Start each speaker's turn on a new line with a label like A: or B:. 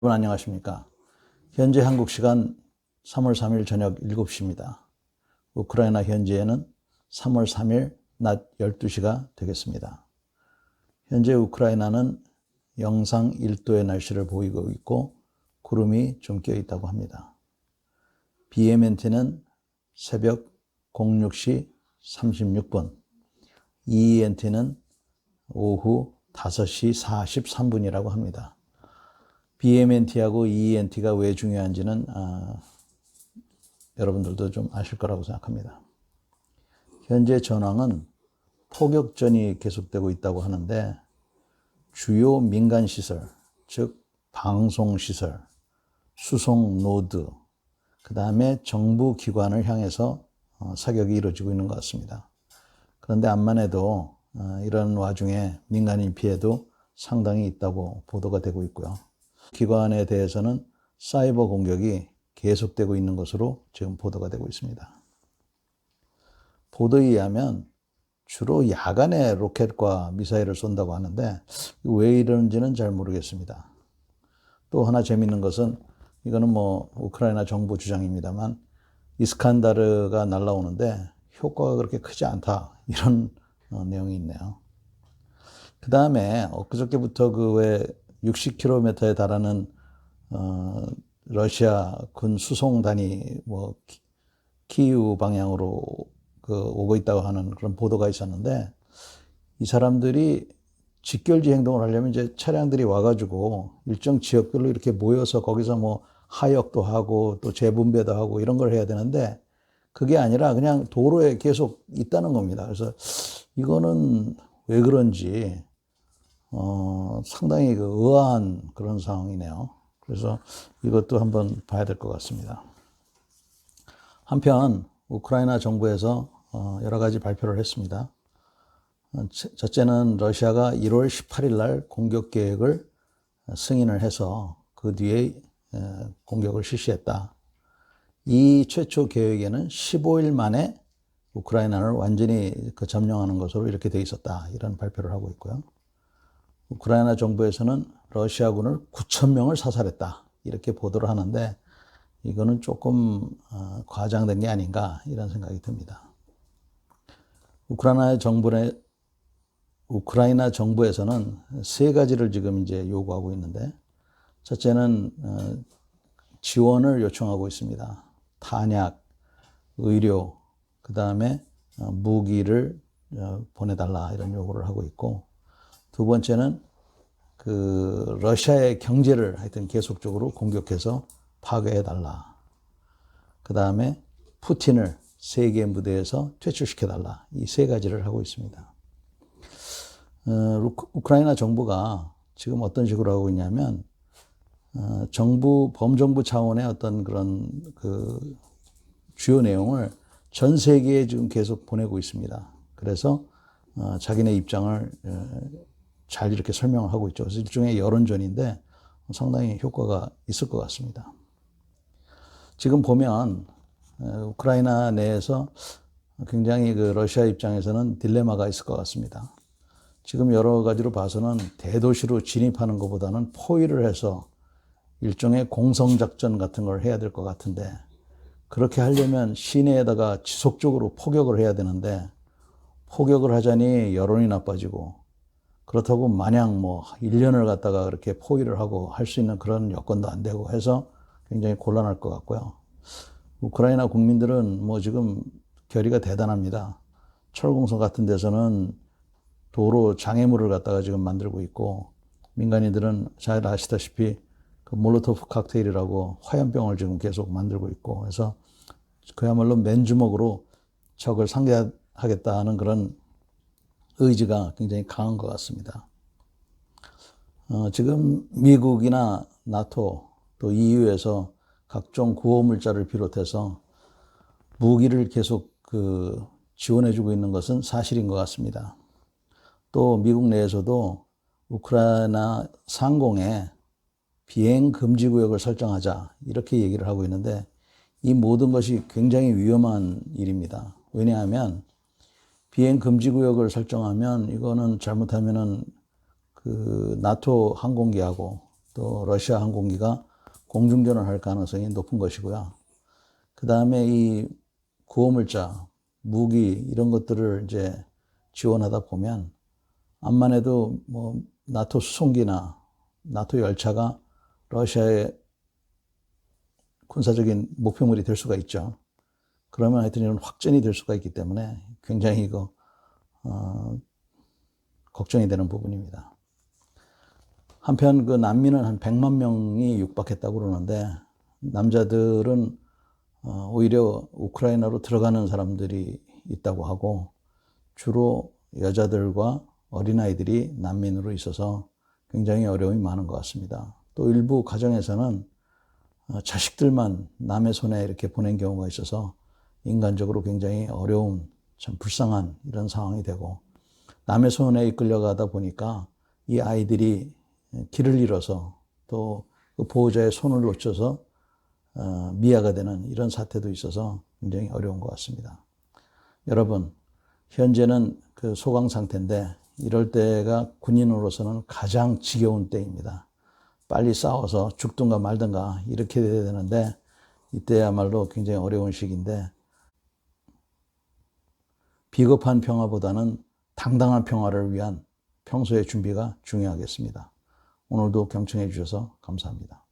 A: 여러분 안녕하십니까. 현재 한국 시간 3월 3일 저녁 7시입니다. 우크라이나 현지에는 3월 3일 낮 12시가 되겠습니다. 현재 우크라이나는 영상 1도의 날씨를 보이고 있고 구름이 좀 껴 있다고 합니다. BMNT는 새벽 06시 36분, EENT는 오후 5시 43분이라고 합니다. BMNT하고 ENT가 왜 중요한지는 아, 여러분들도 좀 아실 거라고 생각합니다. 현재 전황은 포격전이 계속되고 있다고 하는데 주요 민간 시설, 즉 방송 시설, 수송 노드, 그 다음에 정부 기관을 향해서 어, 사격이 이루어지고 있는 것 같습니다. 그런데 암만 해도 어, 이런 와중에 민간인 피해도 상당히 있다고 보도가 되고 있고요. 기관에 대해서는 사이버 공격이 계속되고 있는 것으로 지금 보도가 되고 있습니다. 보도에 의하면 주로 야간에 로켓과 미사일을 쏜다고 하는데 왜 이러는지는 잘 모르겠습니다. 또 하나 재밌는 것은 이거는 뭐 우크라이나 정부 주장입니다만 이스칸다르가 날라오는데 효과가 그렇게 크지 않다 이런 어, 내용이 있네요. 그 다음에 엊그저께부터 그왜 60km에 달하는 어, 러시아 군 수송단이 뭐 키- 키이우 방향으로 그 오고 있다고 하는 그런 보도가 있었는데 이 사람들이 직결지 행동을 하려면 이제 차량들이 와가지고 일정 지역별로 이렇게 모여서 거기서 뭐 하역도 하고 또 재분배도 하고 이런 걸 해야 되는데 그게 아니라 그냥 도로에 계속 있다는 겁니다. 그래서 이거는 왜 그런지 어, 상당히 그 의아한 그런 상황이네요. 그래서 이것도 한번 봐야 될 것 같습니다. 한편 우크라이나 정부에서 어, 여러 가지 발표를 했습니다. 어, 첫- 첫째는 러시아가 1월 18일 날 공격 계획을 승인을 해서 그 뒤에 에, 공격을 실시했다. 이 최초 계획에는 15일 만에 우크라이나를 완전히 그 점령하는 것으로 이렇게 돼 있었다. 이런 발표를 하고 있고요. 우크라이나 정부에서는 러시아군을 9천 명을 사살했다. 이렇게 보도를 하는데 이거는 조금 어, 과장된 게 아닌가 이런 생각이 듭니다. 우크라이나 정부의 우크라이나 정부에서는 세 가지를 지금 이제 요구하고 있는데 첫째는 어, 지원을 요청하고 있습니다. 탄약, 의료, 그 다음에 어, 무기를 어, 보내달라 이런 요구를 하고 있고 두 번째는 그 러시아의 경제를 하여튼 계속적으로 공격해서 파괴해 달라. 그 다음에 푸틴을 세계 무대에서 퇴출시켜 달라. 이 세 가지를 하고 있습니다. 어, 우크- 우크라이나 정부가 지금 어떤 식으로 하고 있냐면 어, 정부 범정부 차원의 어떤 그런 그 주요 내용을 전 세계에 지금 계속 보내고 있습니다. 그래서 어, 자기네 입장을 어, 잘 이렇게 설명을 하고 있죠. 그래서 일종의 여론전인데 상당히 효과가 있을 것 같습니다. 지금 보면 어, 우크라이나 내에서 굉장히 그 러시아 입장에서는 딜레마가 있을 것 같습니다. 지금 여러 가지로 봐서는 대도시로 진입하는 것보다는 포위를 해서 일종의 공성작전 같은 걸 해야 될 것 같은데 그렇게 하려면 시내에다가 지속적으로 포격을 해야 되는데 포격을 하자니 여론이 나빠지고 그렇다고 마냥 뭐 1년을 갖다가 그렇게 포위를 하고 할 수 있는 그런 여건도 안 되고 해서 굉장히 곤란할 것 같고요. 우크라이나 국민들은 뭐 지금 결의가 대단합니다. 철공소 같은 데서는 도로 장애물을 갖다가 지금 만들고 있고 민간인들은 잘 아시다시피 그 몰로토프 칵테일이라고 화염병을 지금 계속 만들고 있고 그래서 그야말로 맨주먹으로 적을 상대하겠다는 그런 의지가 굉장히 강한 것 같습니다. 어, 지금 미국이나 나토 또 EU에서 각종 구호 물자를 비롯해서 무기를 계속 그 지원해주고 있는 것은 사실인 것 같습니다. 또 미국 내에서도 우크라이나 상공에 비행 금지 구역을 설정하자 이렇게 얘기를 하고 있는데 이 모든 것이 굉장히 위험한 일입니다. 왜냐하면 비행 금지 구역을 설정하면 이거는 잘못하면은 그 나토 항공기하고 또 러시아 항공기가 공중전을 할 가능성이 높은 것이고요. 그 다음에 이 구호물자, 무기 이런 것들을 이제 지원하다 보면 암만 해도 뭐 나토 수송기나 나토 열차가 러시아의 군사적인 목표물이 될 수가 있죠. 그러면 하여튼 이런 확전이 될 수가 있기 때문에 굉장히 이거 어, 걱정이 되는 부분입니다. 한편 그 난민은 한 100만 명이 육박했다고 그러는데 남자들은 어, 오히려 우크라이나로 들어가는 사람들이 있다고 하고 주로 여자들과 어린아이들이 난민으로 있어서 굉장히 어려움이 많은 것 같습니다. 또 일부 가정에서는 어, 자식들만 남의 손에 이렇게 보낸 경우가 있어서 인간적으로 굉장히 어려운 참 불쌍한 이런 상황이 되고 남의 손에 이끌려가다 보니까 이 아이들이 길을 잃어서 또 그 보호자의 손을 놓쳐서 어, 미아가 되는 이런 사태도 있어서 굉장히 어려운 것 같습니다. 여러분, 현재는 그 소강 상태인데 이럴 때가 군인으로서는 가장 지겨운 때입니다. 빨리 싸워서 죽든가 말든가 이렇게 돼야 되는데 이때야말로 굉장히 어려운 시기인데 비겁한 평화보다는 당당한 평화를 위한 평소의 준비가 중요하겠습니다. 오늘도 경청해 주셔서 감사합니다.